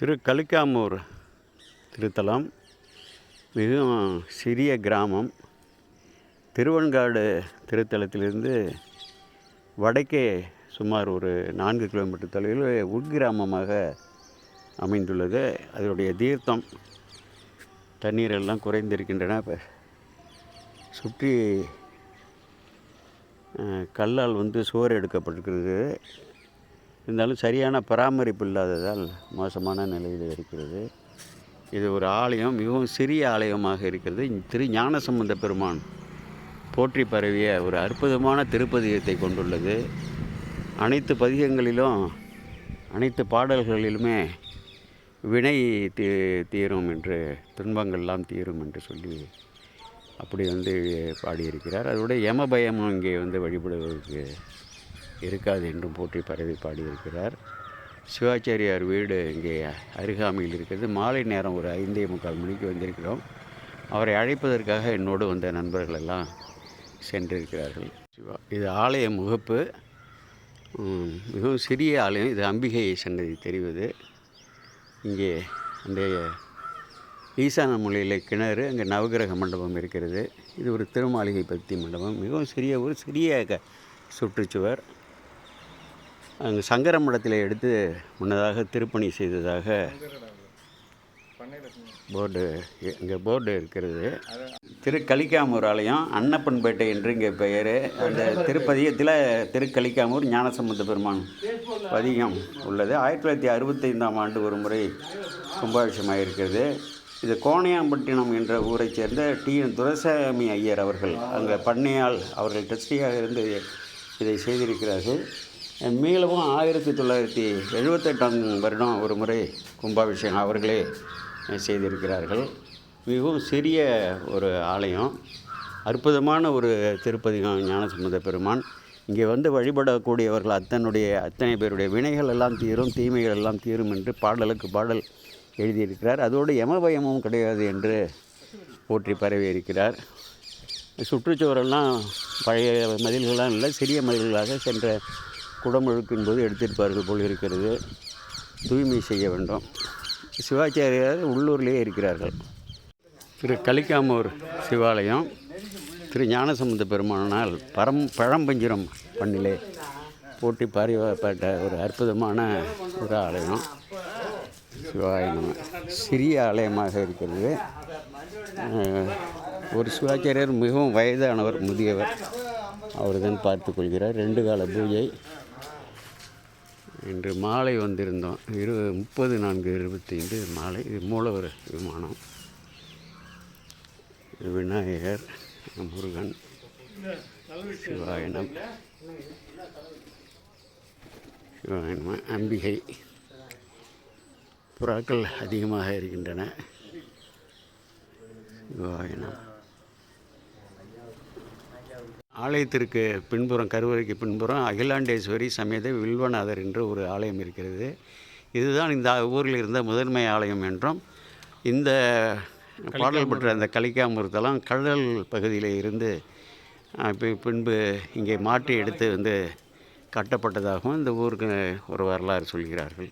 திரு கலிக்காமூர் திருத்தலம் மிகவும் சிறிய கிராமம். திருவெண்காடு திருத்தலத்திலிருந்து வடக்கே சுமார் ஒரு நான்கு கிலோமீட்டர் தொலைவில் உட்கிராமமாக அமைந்துள்ளது. அதனுடைய தீர்த்தம் தண்ணீர் எல்லாம் குறைந்திருக்கின்றன. இப்போ சுற்றி கல்லால் வந்து சுவர் எடுக்கப்பட்டிருக்கிறது. இருந்தாலும் சரியான பராமரிப்பு இல்லாததால் மோசமான நிலையில் இருக்கிறது. இது ஒரு ஆலயம் மிகவும் சிறிய ஆலயமாக இருக்கிறது. திரு ஞானசம்பந்த பெருமான் போற்றி பரவிய ஒரு அற்புதமான திருப்பதிகத்தை கொண்டுள்ளது. அனைத்து பதிகங்களிலும் அனைத்து பாடல்களிலுமே வினை தீ தீரும் என்று துன்பங்கள்லாம் தீரும் என்று சொல்லி அப்படி வந்து பாடியிருக்கிறார். அதோட யம பயமும் இங்கே வந்து வழிபடுவதற்கு இருக்காது என்றும் போற்றி பரவி பாடியிருக்கிறார். சிவாச்சாரியார் வீடு இங்கே அருகாமையில் இருக்கிறது. மாலை நேரம் ஒரு ஐந்தே முக்கால் மணிக்கு வந்திருக்கிறோம். அவரை அழைப்பதற்காக என்னோடு வந்த நண்பர்கள் எல்லாம் சென்றிருக்கிறார்கள். சிவா இது ஆலய முகப்பு. மிகவும் சிறிய ஆலயம். இது அம்பிகை சன்னதி தெரிவது. இங்கே அந்த ஈசான மொழியில் கிணறு அங்கே நவகிரக மண்டபம் இருக்கிறது. இது ஒரு திருமாளிகை பக்தி மண்டபம். மிகவும் சிறிய ஒரு சிறிய க சுற்றுச்சுவர். அங்கே சங்கர மடத்தில் எடுத்து முன்னதாக திருப்பணி செய்ததாக போர்டு இங்கே போர்டு இருக்கிறது. திரு கலிக்காமூர் ஆலயம் அன்னப்பன்பேட்டை என்று இங்கே பெயர். அந்த திருப்பதியத்தில் திருக்கலிக்காமூர் ஞானசம்பந்த பெருமான் பதிகம் உள்ளது. ஆயிரத்தி தொள்ளாயிரத்தி அறுபத்தைந்தாம் ஆண்டு ஒரு முறை கும்பாபிஷேகமாக இருக்கிறது இது கோணையாம்பட்டினம் என்ற ஊரைச் சேர்ந்த டி. என். துரசாமி ஐயர் அவர்கள் அங்கே பண்ணையால் அவர்கள் ட்ரஸ்டியாக இருந்து இதை செய்திருக்கிறார்கள். மீளவும் ஆயிரத்தி தொள்ளாயிரத்தி எழுபத்தெட்டாம் வருடம் ஒரு முறை கும்பாபிஷேகம் அவர்களே செய்திருக்கிறார்கள். மிகவும் சிறிய ஒரு ஆலயம். அற்புதமான ஒரு திருப்பதிகம் ஞானசம்பந்த பெருமான். இங்கே வந்து வழிபடக்கூடியவர்கள் அத்தனுடைய அத்தனை பேருடைய வினைகள் எல்லாம் தீரும் தீமைகள் எல்லாம் தீரும் என்று பாடலுக்கு பாடல் எழுதியிருக்கிறார். அதோடு யமபயமும் கிடையாது என்று போற்றி பரவி இருக்கிறார் சுற்றுச்சுவரெல்லாம் பழைய மதில்கள்லாம் இல்லை சிறிய மதில்களாக சென்ற குடமுழுக்கின் போது எடுத்திருப்பார்கள் போல் இருக்கிறது. தூய்மை செய்ய வேண்டும். சிவாச்சாரியார் உள்ளூர்லேயே இருக்கிறார்கள். திரு கலிக்காமூர் சிவாலயம் திரு ஞானசம்பந்த பெருமானால் பரம் பழம்பஞ்சிரம் பண்ணிலே போட்டி பாரிப்பட்ட ஒரு அற்புதமான ஒரு ஆலயம். சிவாலயம் சிறிய ஆலயமாக இருக்கிறது. ஒரு சிவாச்சாரியர் மிகவும் வயதானவர் முதியவர். அவர் தான் பார்த்து கொள்கிறார். ரெண்டு கால பூஜை. இன்று மாலை வந்திருந்தோம். இரு முப்பது நான்கு இருபத்தைந்து மாலை. இது மூலவர் விமானம். விநாயகர் முருகன் சிவாயனம். சிவாயனம் அம்பிகை. புறாக்கள் அதிகமாக இருக்கின்றன. சிவாயனம். ஆலயத்திற்கு பின்புறம் கருவறைக்கு பின்புறம் அகிலாண்டேஸ்வரி சமேத வில்வநாதர் என்று ஒரு ஆலயம் இருக்கிறது. இதுதான் இந்த ஊரில் இருந்த முதன்மை ஆலயம் என்றும் இந்த பாடல் பெற்ற அந்த கலிக்காமூர்த்தலாம் கடல் பகுதியில் இருந்து பின்பு இங்கே மாற்றி எடுத்து வந்து கட்டப்பட்டதாகவும் இந்த ஊருக்கு ஒரு வரலாறு சொல்கிறார்கள்.